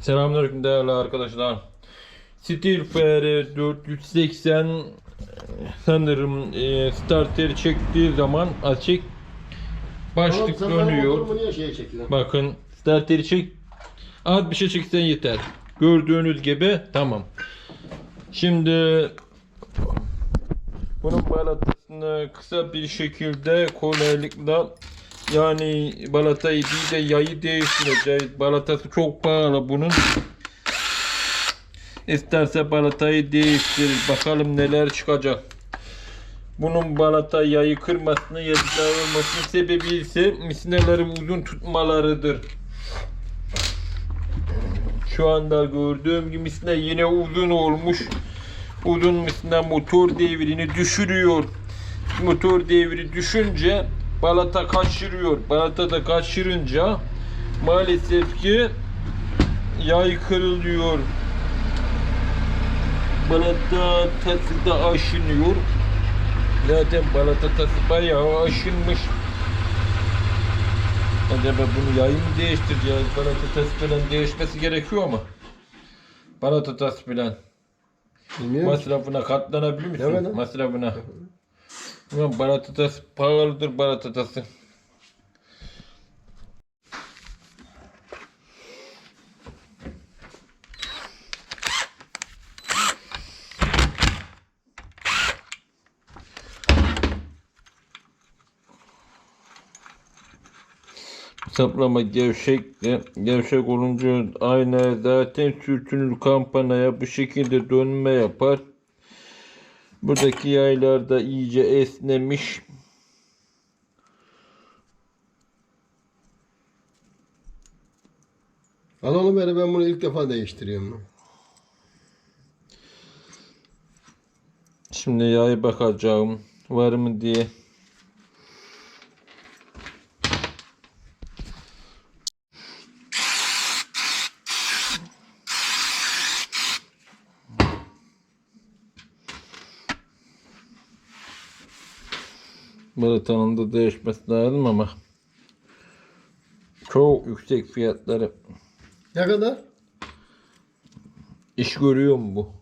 Selamünaleyküm değerli arkadaşlar. Steel FR 480 e, sanırım e, starter çektiği zaman açık başlık Tamam, dönüyor. Bakın starteri çek. Az bir şey çeksen yeter. Gördüğünüz gibi tamam. Şimdi bunun balatasını kısa bir şekilde kolaylıkla yani balatayı bir de yayı değiştireceğiz. Balatası çok pahalı bunun. İsterse balatayı değiştir. Bakalım neler çıkacak. Bunun balata yayı kırmasını ya da olmasının sebebi ise misinaları uzun tutmalarıdır. Şu anda gördüğüm gibi misina yine uzun olmuş. Uzun misina motor devrini düşürüyor. Motor devri düşünce balata kaçırıyor. Balata da kaçırınca maalesef ki yay kırılıyor. Balata tası da aşınıyor. Zaten balata tası bayağı aşınmış. Acaba bunu yayın mı değiştireceğiz? Balata tası falan değişmesi gerekiyor ama. Balata tası falan. Bilmiyorum. Masrafına katlanabilir misin? Evet. Masrafına. Ulan balata tası pahalıdır balata tası. Saplama gevşekti. Gevşek olunca aynı zaten sürtünür kampanaya bu şekilde dönme yapar. Buradaki yaylar da iyice esnemiş. Al oğlum beni ben bunu ilk defa değiştiriyorum. Şimdi yay bakacağım var mı diye. Balatanın da değişmesi lazım ama çok yüksek fiyatları. Ne kadar? İş görüyor mu bu?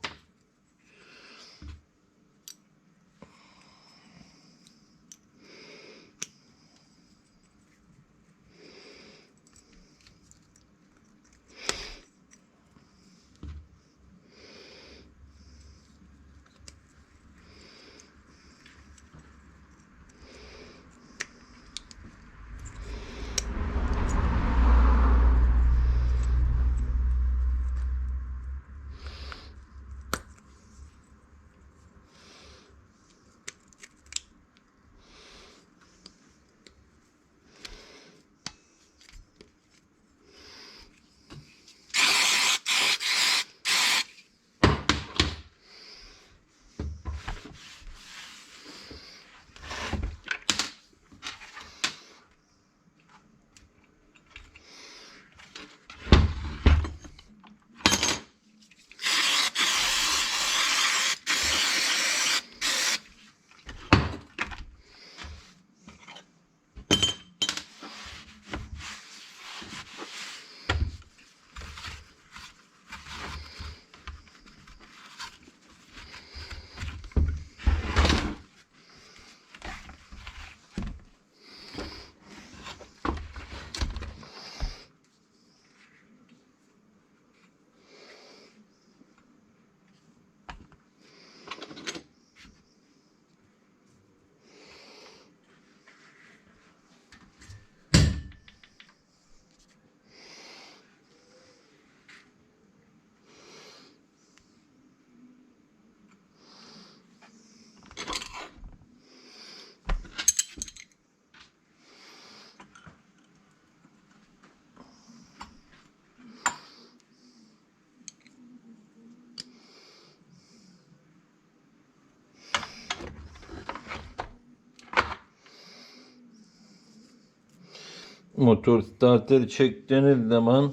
Motor starter çektiğiniz zaman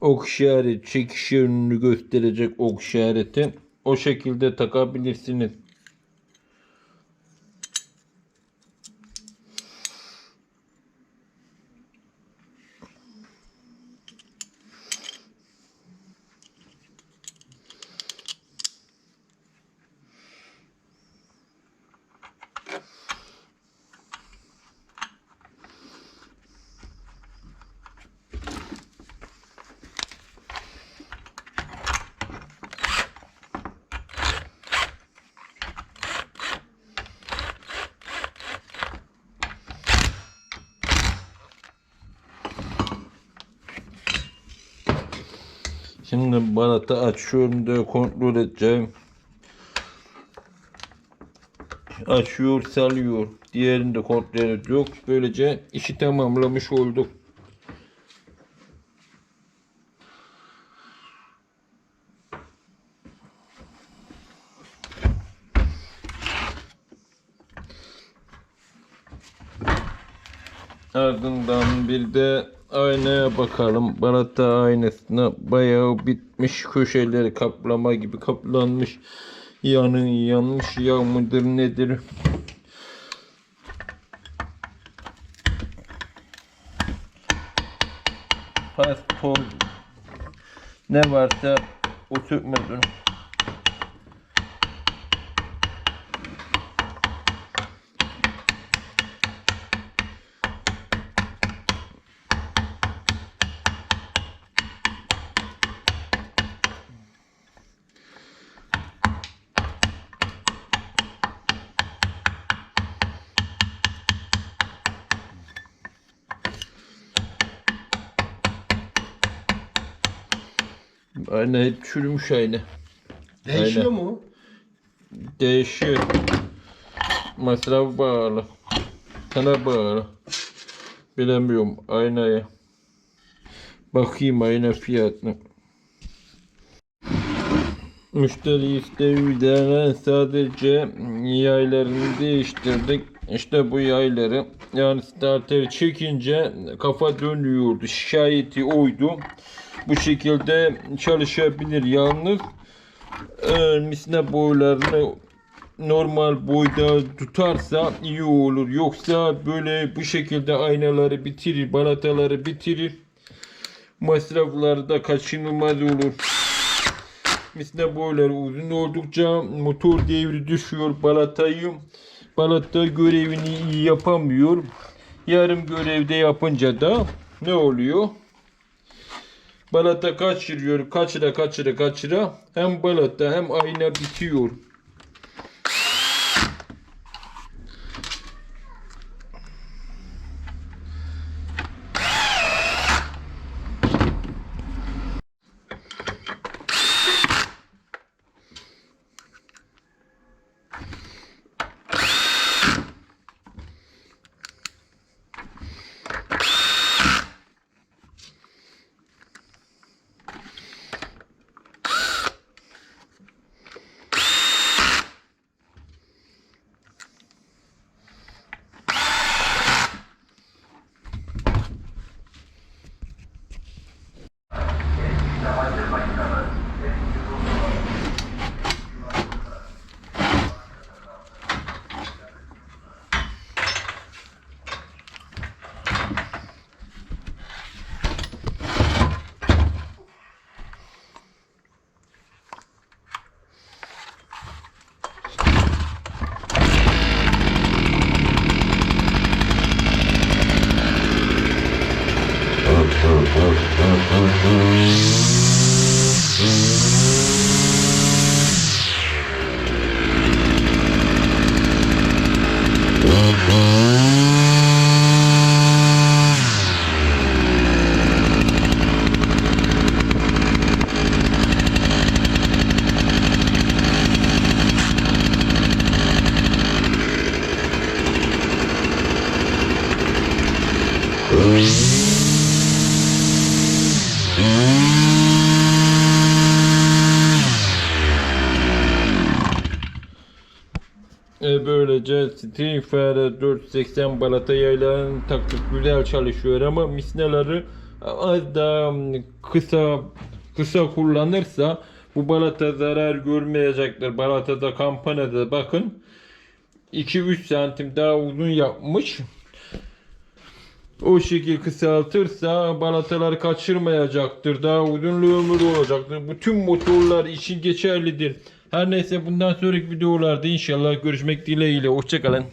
ok işareti çekiş yönünü gösterecek ok işareti o şekilde takabilirsiniz. Şimdi balata açıyorum diye kontrol edeceğim. Açıyor, salıyor. Diğerini de kontrol ediyor. Böylece işi tamamlamış olduk. Ardından bir de aynaya bakalım. Balata aynasına bayağı bitmiş köşeleri kaplama gibi kaplanmış. Yanı yanmış yağ mıdır nedir? Pas toz ne varsa o Aynen hep çürümüş aynı. Değişiyor Aynen. mu? Değişiyor. Masraf bağlı. Sana bağlı. Bilemiyorum aynaya. Bakayım ayna fiyatını. Müşteri isteği üzerine sadece yaylarını değiştirdik. İşte bu yayları yani starteri çekince kafa dönüyordu. Şikayeti oydu. Bu şekilde çalışabilir. Yalnız e, misne boylarını normal boyda tutarsa iyi olur. Yoksa böyle bu şekilde aynaları bitirir, balataları bitirir. Masrafları da kaçınılmaz olur. Misne boyları uzun oldukça motor devri düşüyor balatayı. Balata görevini iyi yapamıyor. Yarım görevde yapınca da ne oluyor? Balata kaçırıyor, kaçıra kaçıra kaçıra hem balata hem ayna bitiyor. Mm-hmm. E böylece Stringfire 480 balata yaylarını taktık güzel çalışıyor ama misneleri az daha kısa kısa kullanırsa bu balata zarar görmeyecektir. Balatada kampanada bakın 2-3 santim daha uzun yapmış. O şekil kısaltırsa balatalar kaçırmayacaktır. Daha uzun ömür olacaktır. Bütün motorlar için geçerlidir. Her neyse bundan sonraki videolarda inşallah görüşmek dileğiyle. Hoşçakalın.